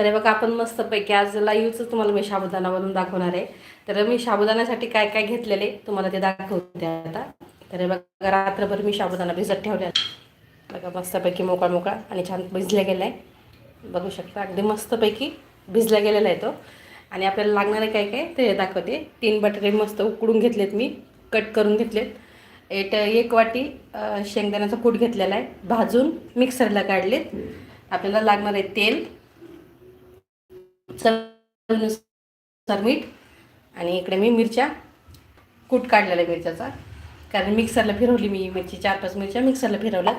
तर हे बघा आपण मस्तपैकी आज लाईव्हच तुम्हाला मी साबुदाणावरून दाखवणार आहे. तर मी साबुदाण्यासाठी काय काय घेतलेले तुम्हाला ते दाखवते आता. तर हे बघा रात्रभर मी साबुदाणा भिजत ठेवल्या बघा मस्तपैकी मोकळा मोकळा आणि छान भिजल्या गेला आहे बघू शकता अगदी मस्तपैकी भिजला गेलेला आहे तो. आणि आपल्याला लागणारे काय काय ते दाखवते. तीन बटाटे मस्त उकडून घेतलेत मी कट करून घेतलेत. एक एक वाटी शेंगदाण्याचा कूट घेतलेला आहे. भाजून मिक्सरला काढलेत. आपल्याला लागणार आहे तेल. चवीनुसार मीठ आणि इकडे मी मिरच्या कूट काढलेला मिरच्याचा. कारण मिक्सरला फिरवली मी मिरची चार पाच मिरच्या मिक्सरला फिरवल्या.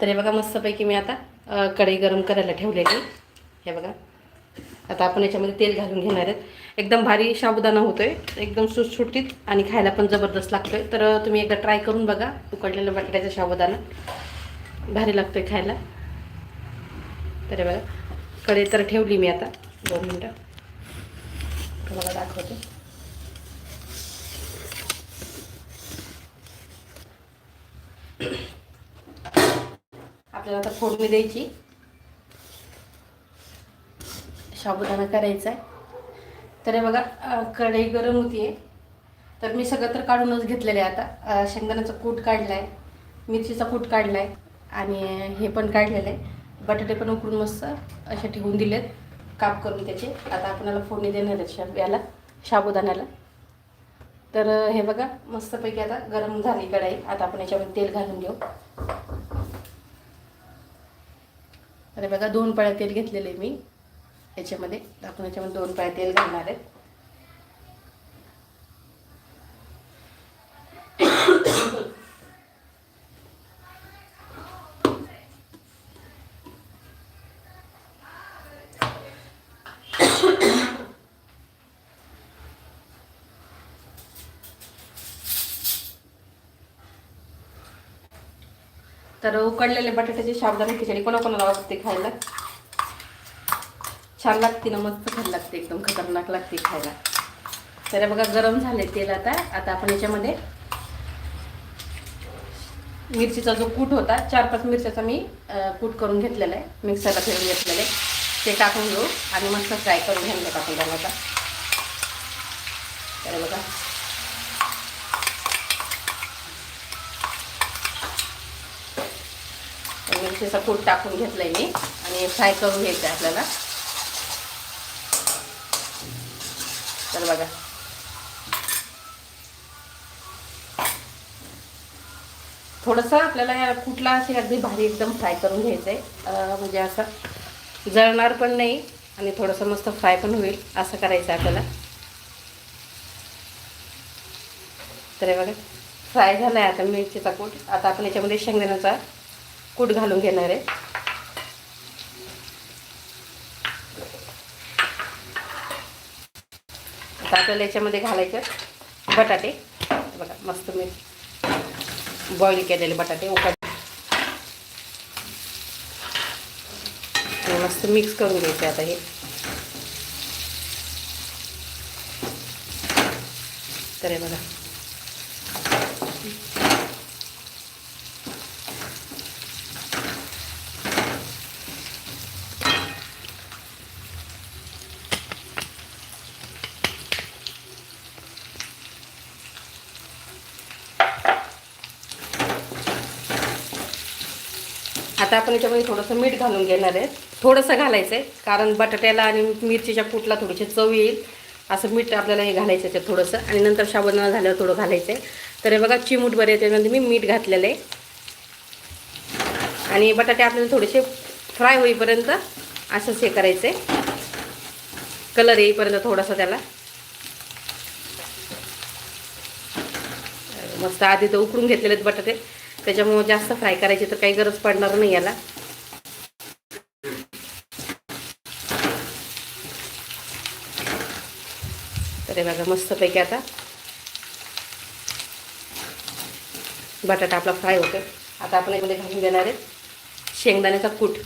तर हे बघा मस्तपैकी मी आता कढई गरम करायला ठेवलेली. हे बघा. आता आपण याच्यामध्ये तेल घालून घेणार आहेत. एकदम भारी साबुदाणा होतोय. एकदम सुटसुटीत आणि खायला पण जबरदस्त लागतोय. तर तुम्ही एकदा ट्राय करून बघा. उकडलेलं बटाट्याचा साबुदाणा. भारी लागतोय खायला. तर हे बघा. कढई तर ठेवली मी आता. दोन मिनटं. तुम्हाला दाखवते. आपल्याला आता फोडणी द्यायची. साबुदाणा करायचा आहे. तर हे बघा कढई गरम होतीये. तर मी सगळं तर काढूनच घेतलेलं आहे आता. शेंगदाण्याचा कूट काढला आहे मिरचीचा कूट काढला आहे आणि हे पण काढलेलं आहे. बटाटे पण उकडून मस्त असे ठेवून दिलेत. काप करून त्याचे. आता आपणाला फोडणी देणार आहेत शा याला साबुदाण्याला. तर हे बघा मस्तपैकी आता गरम झाली कढाई. आता आपण याच्यामध्ये तेल घालून घेऊ. अरे बघा दोन पाळ्या तेल घेतलेले मी. याच्यामध्ये आपण याच्यामध्ये दोन पाळ्या तेल घालणार आहेत. तर उकडलेले बटाट्याचे साबुदाणे खिचडी कोणाकोणाला आवडते खायला? छान लागते ना मस्त खायला लागते एकदम खतरनाक लागते खायला. तर बघा गरम झाले तेल आता. आता आपण याच्यामध्ये मिरचीचा जो कूट होता चार पाच मिरच्याचा मी कूट करून घेतलेला आहे. मिक्सरला फिरून घेतलेलं आहे. ते टाकून घेऊ आणि मस्त फ्राय करून घेऊन टाकून त्याला आता तर बघा. मिरचीचा कूट टाकून घेतलाय मी. आणि फ्राय करून घ्यायचं आहे आपल्याला. तर बघा. थोडंसं आपल्याला या कुठला असे अगदी भारी एकदम फ्राय करून घ्यायचं आहे म्हणजे असं जळणार पण नाही आणि थोडंसं मस्त फ्राय पण होईल असं करायचं आहे आपल्याला. तर बघा फ्राय झाला आहे आता मिरचीचा कूट. आता आपण याच्यामध्ये शेंगदाण्याचा कूट घालून घेणार आहे. आता आपल्याला याच्यामध्ये घालायचे बटाटे. बघा मस्त मी बॉईल केलेले बटाटे उकड. मस्त मिक्स करून घ्यायचे आता हे. तर हे बघा. आता आपण याच्यामध्ये थोडंसं मीठ घालून घेणार आहे. थोडंसं घालायचं आहे कारण बटाट्याला आणि मिरचीच्या कुटला थोडीशी चव येईल. असं मीठ आपल्याला हे घालायचं आहे थोडंसं. आणि नंतर साबुदाणा झाल्यावर थोडं घालायचं आहे तर हे बघा चिमूट बरे त्याच्यामध्ये मी मीठ घातलेलं आहे. आणि बटाटे आपल्याला थोडेसे फ्राय होईपर्यंत असंच हे करायचं आहे कलर येईपर्यंत थोडासा त्याला. मस्त आधी तर उकडून घेतलेले आहेत बटाटे. त्याच्यामुळे जास्त फ्राय करायची तर काही गरज पडणार नाही याला. तर हे बघा मस्तपैकी आता बटाटा आपला फ्राय होतो आता आपण यामध्ये घालून देणार आहे शेंगदाण्याचा कूट.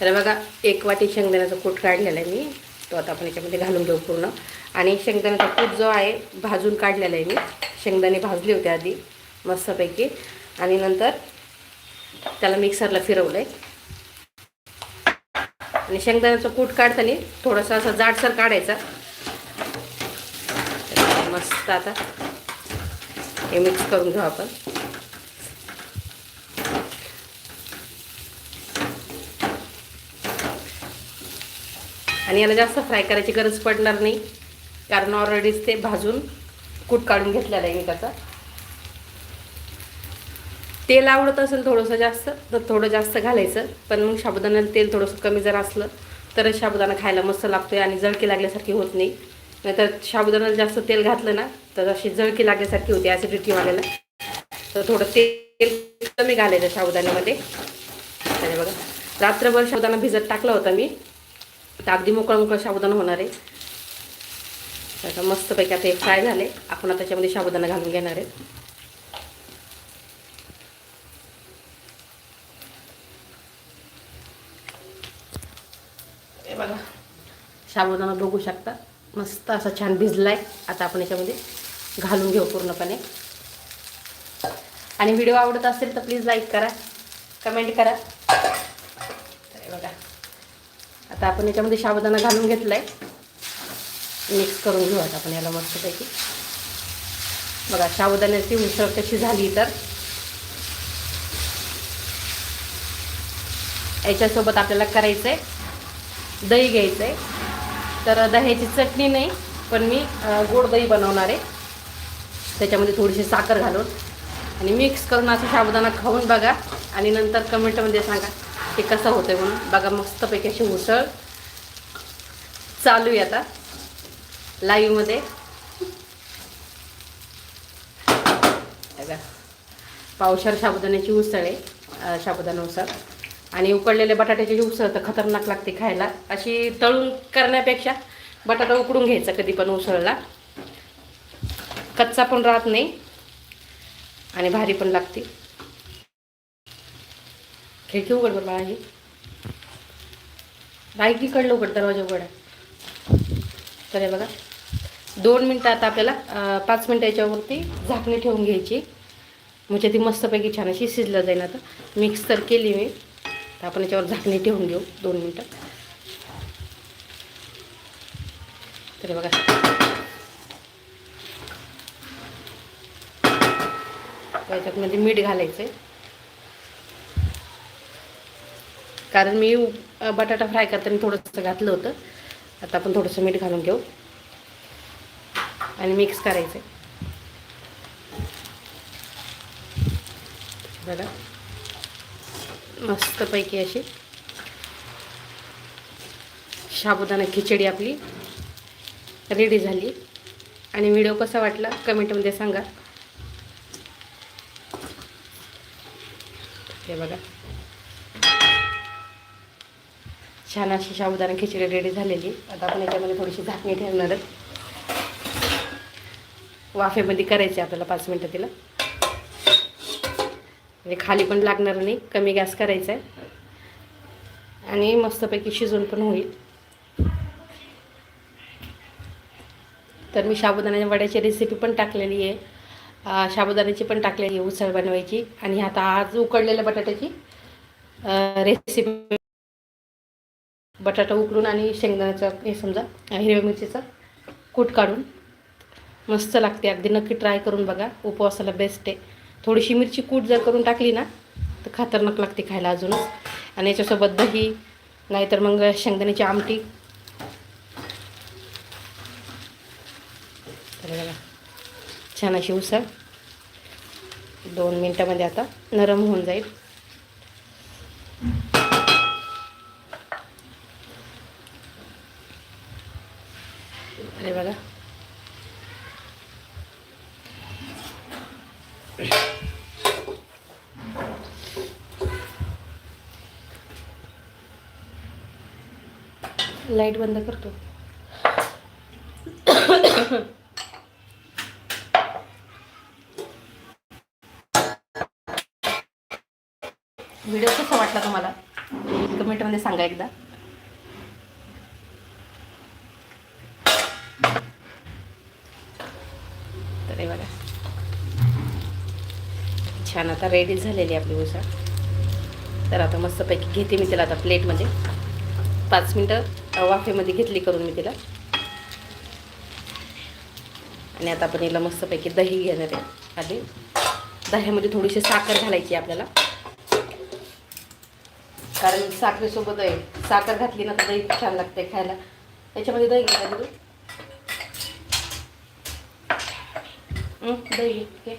तर बघा एक वाटी शेंगदाण्याचा कूट काढलेला आहे मी. तो आता आपण याच्यामध्ये घालून घेऊ पूर्ण. आणि शेंगदाण्याचा कूट जो आहे भाजून काढलेला आहे मी. शेंगदाणे भाजले होते आधी मस्तपैकी. आणि नंतर त्याला मिक्सरला फिरवलं आहे आणि शेंगदाण्याचं कूट काढताना थोडंसं असं जाडसर काढायचा. मस्त आता हे मिक्स करून घेऊ आपण. आणि याला जास्त फ्राय करायची गरज पडणार नाही कारण ऑलरेडीच ते भाजून कूट काढून घेतलेला आहे मी त्याचा. तेल आवडत असेल थोडंसं जास्त तर थोडं जास्त घालायचं. पण मग साबुदाण्याला तेल थोडंसं कमी जर असलं तरच साबुदाणा खायला मस्त लागतो आहे आणि जळकी लागल्यासारखी होत नाही. नाहीतर साबुदाण्याला जास्त तेल घातलं ना तर अशी जळकी लागल्यासारखी होती ॲसिडिटी वाल्याला. तर थोडं तेल कमी घालायचं साबुदाण्यामध्ये. आणि बघा रात्रभर साबुदाणा भिजत टाकला होता मी. तर अगदी मोकळा मोकळा साबुदाणा होणार आहे. आता मस्तपैकी आता हे फ्राय झाले. आपण आता त्याच्यामध्ये साबुदाणा घालून घेणार आहे. हे बघा. साबुदाणा बघू शकता. मस्त असा छान भिजलाय. आता आपण याच्यामध्ये घालून घेऊ पूर्णपणे. आणि व्हिडिओ आवडत असेल तर प्लीज लाईक करा. कमेंट करा. तर बघा. आता आपण याच्यामध्ये शाबुदाना घालून घेतलाय. मिक्स करून घेऊ आता आपण याला मस्तपैकी. बघा साबुदाण्याची उसळ कशी झाली तर. याच्यासोबत आपल्याला करायचं आहे दही घ्यायचं आहे तर दह्याची चटणी नाही पण मी गोड दही बनवणार आहे. त्याच्यामध्ये थोडीशी साखर घालून. आणि मिक्स करून असं साबुदाणा खाऊन बघा. आणि नंतर कमेंटमध्ये सांगा ते कसं होतं आहे म्हणून. बघा मस्तपैकी अशी उसळ चालू आहे आता. लाईव्हमध्ये बघा. पावसाळ साबुदाण्याची उसळ आहे अं, साबुदाणा उसळ आणि उकडलेले बटाट्याची उसळ तर खतरनाक लागते खायला. अशी तळून करण्यापेक्षा बटाटा उकडून घ्यायचा कधी पण उसळला. कच्चा पण राहत नाही आणि भारी पण लागते. खिडकी उघड बरं बाळा ही बाईक इकडलं उघड दरवाजा उघड. आहे तर हे बघा. दोन मिनटं आता आपल्याला पाच मिनटं याच्यावरती झाकणी ठेवून घ्यायची. म्हणजे ती मस्तपैकी छान अशी शिजलं जाईल आता. मिक्स तर केली मी. तर आपण याच्यावर झाकणी ठेवून घेऊ. दोन मिनटं. तर बघा बघा. म्हणजे मीठ घालायचं आहे. कारण मी बटाटा फ्राय करताना थोडंसं घातलं होतं. आता आपण थोडंसं मीठ घालून घेऊ. आणि मिक्स करायचं आहे बघा. मस्तपैकी अशी साबुदाणा खिचडी आपली रेडी झाली. आणि व्हिडिओ कसा वाटला कमेंटमध्ये सांगा. हे बघा. छान अशी शाबुदाना खिचडी रेडी झालेली. आता आपण याच्यामध्ये थोडीशी झाकणी ठेवणार वाफेमध्ये करायची आपल्याला पाच मिनटं तिला. म्हणजे खाली पण लागणार नाही कमी गॅस करायचा आहे. आणि मस्तपैकी शिजून पण होईल. तर मी साबुदाण्याच्या वड्याची रेसिपी पण टाकलेली आहे. शाबुदाण्याची साबुदाण्याची पण टाकलेली आहे उसळ बनवायची. आणि आता आज उकडलेल्या बटाट्याची रेसिपी बटाटा उकडून आणि शेंगदाण्याचा हे समजा हिरव्या मिरचीचा कूट काढून मस्त लागते. अगदी नक्की ट्राय करून बघा. उपवासाला बेस्ट आहे. थोडीशी मिरची कूट जर करून टाकली ना तर खतरनाक लागते खायला अजूनच. आणि याच्यासोबत दही नाहीतर मग शेंगदाण्याची आमटी. बघा छान अशी उसळ. दोन मिनटामध्ये आता नरम होऊन जाईल. अरे बघा. लाइट बंद करतो. व्हिडिओ कसा वाटला तुम्हाला? कमेंटमध्ये सांगा एकदा तर हे बघा छान आता रेडी झालेली आपली उसळ. तर आता मस्तपैकी घेते मी त्याला आता प्लेटमध्ये पाच मिनटं वाफेमध्ये घेतली करून मी तिला. आणि आता आपण हिला मस्तपैकी दही घेणार आहे. आधी दह्यामध्ये थोडीशी साखर घालायची आपल्याला. कारण साखरेसोबत आहे साखर घातली ना तर दही छान लागते खायला. याच्यामध्ये दही घ्यायला तू दही घे, घे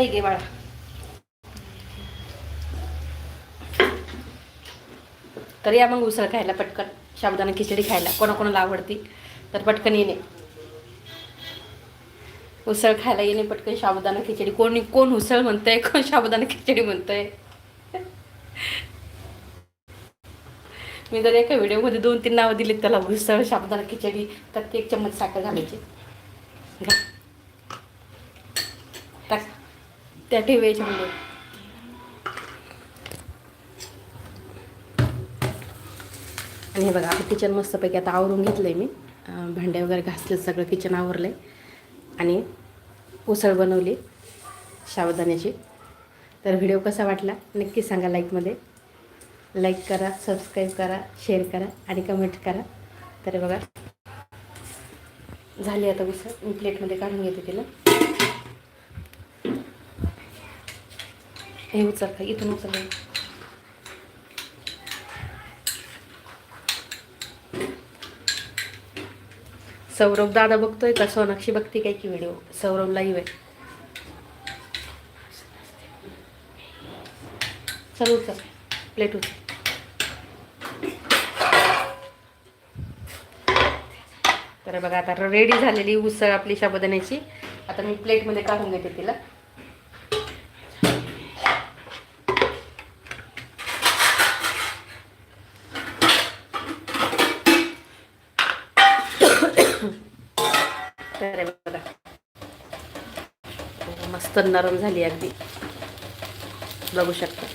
दही घे बाळा. तर या मग उसळ खायला पटकन. शाबुदाना खिचडी खायला. कोणाकोणाला आवडती तर पटकन येणे. उसळ खायला येणे पटकन शाबुदाना खिचडी. कोणी कोण उसळ म्हणतंय कोण शाबुदाना खिचडी म्हणतंय? मी जर एका व्हिडिओमध्ये दोन तीन नावं दिलीत त्याला उसळ साबुदाणा खिचडी तर ते एक चम्मच साखर घालायची. टाक. त्या ठेवायच्या याच्यामध्ये आणि हे बघा किचन मस्तपैकी आता आवरून घेतलं आहे मी भांडे वगैरे घासले सगळं किचन आवरलं आहे आणि उसळ बनवली साबुदाण्याची तर व्हिडिओ कसा वाटला नक्की सांगा लाईकमध्ये लाईक करा सबस्क्राईब करा शेअर करा आणि कमेंट करा. तर बघा झाली आता उसळ. मी प्लेटमध्ये काढून घेते तिला. हे उचल का इथून उचल सौरभ दादा बघतोय का? सोनाक्षी बघते काय की व्हिडिओ सौरभ लाईव्ह आहे. चल उचल प्लेट उचल. तर बघा आता रेडी झालेली उसळ आपली साबुदाण्याची आता मी प्लेटमध्ये काढून घेते तिला तर हे बघा मस्त नरम झाली अगदी. बघू शकता.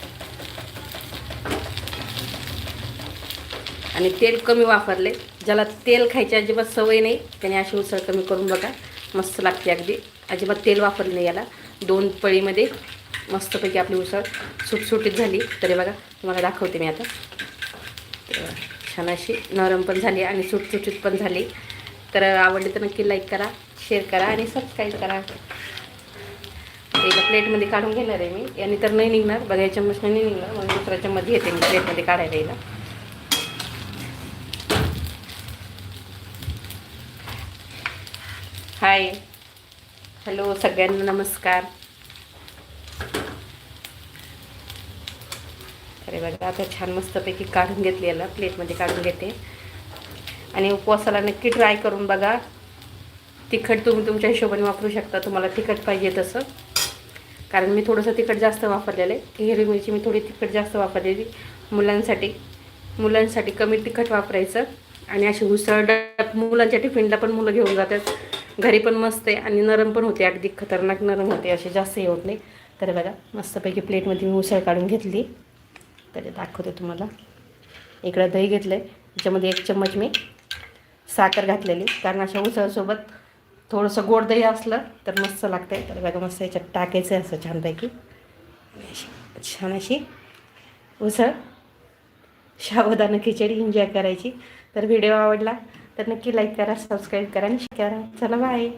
आणि तेल कमी वापरले. ज्याला तेल खायची अजिबात सवय नाही त्याने अशी उसळ कमी करून बघा. मस्त लागते अगदी. अजिबात तेल वापरले नाही याला. दोन पळीमध्ये मस्तपैकी आपली उसळ सुटसुटीत झाली. तरी बघा तुम्हाला दाखवते मी आता. छान अशी नरम पण झाली आणि सुटसुटीत पण झाली. तर आवडली तर नक्की लाईक करा शेअर करा आणि सबस्क्राईब करा. याला प्लेटमध्ये काढून घेणार आहे मी. याने तर नाही निघणार. बघायच्या मशनं नाही निघणार. मग दुसऱ्याच्या मध्ये येते मी प्लेटमध्ये काढायला येईल हाय. हॅलो सगळ्यांना नमस्कार. अरे बघा आता छान मस्तपैकी काढून घेतली याला. प्लेटमध्ये काढून घेते. आणि उपवासाला नक्की ट्राय करून बघा. तिखट तुम्ही तुमच्या हिशोबाने वापरू शकता. तुम्हाला तिखट पाहिजे तसं. कारण मी थोडंसं तिखट जास्त वापरलेलं आहे. हिरवी मिरची मी थोडी तिखट जास्त वापरलेली. मुलांसाठी मुलांसाठी कमी तिखट वापरायचं. आणि अशी उसळ मुलांच्या टिफिनला पण मुलं घेऊन जातात. घरी पण मस्त आहे आणि नरम पण होते. अगदी खतरनाक नरम होते. असे जास्त हे होत नाही. तर बघा मस्तपैकी प्लेटमध्ये मी उसळ काढून घेतली. तर दाखवते तुम्हाला. इकडं दही घेतलं आहे त्याच्यामध्ये एक चम्मच मी साखर घातलेली. कारण अशा उसळसोबत थोडंसं गोड दही असलं तर मस्त लागतं तर बघा मस्त याच्यात टाकायचं आहे असं छानपैकी. आणि अशी छान अशी उसळ. साबुदाणा खिचडी एन्जॉय करायची. तर व्हिडिओ आवडला तर नक्की लाईक करा सबस्क्राईब करा आणि शेअर करा. चला बाय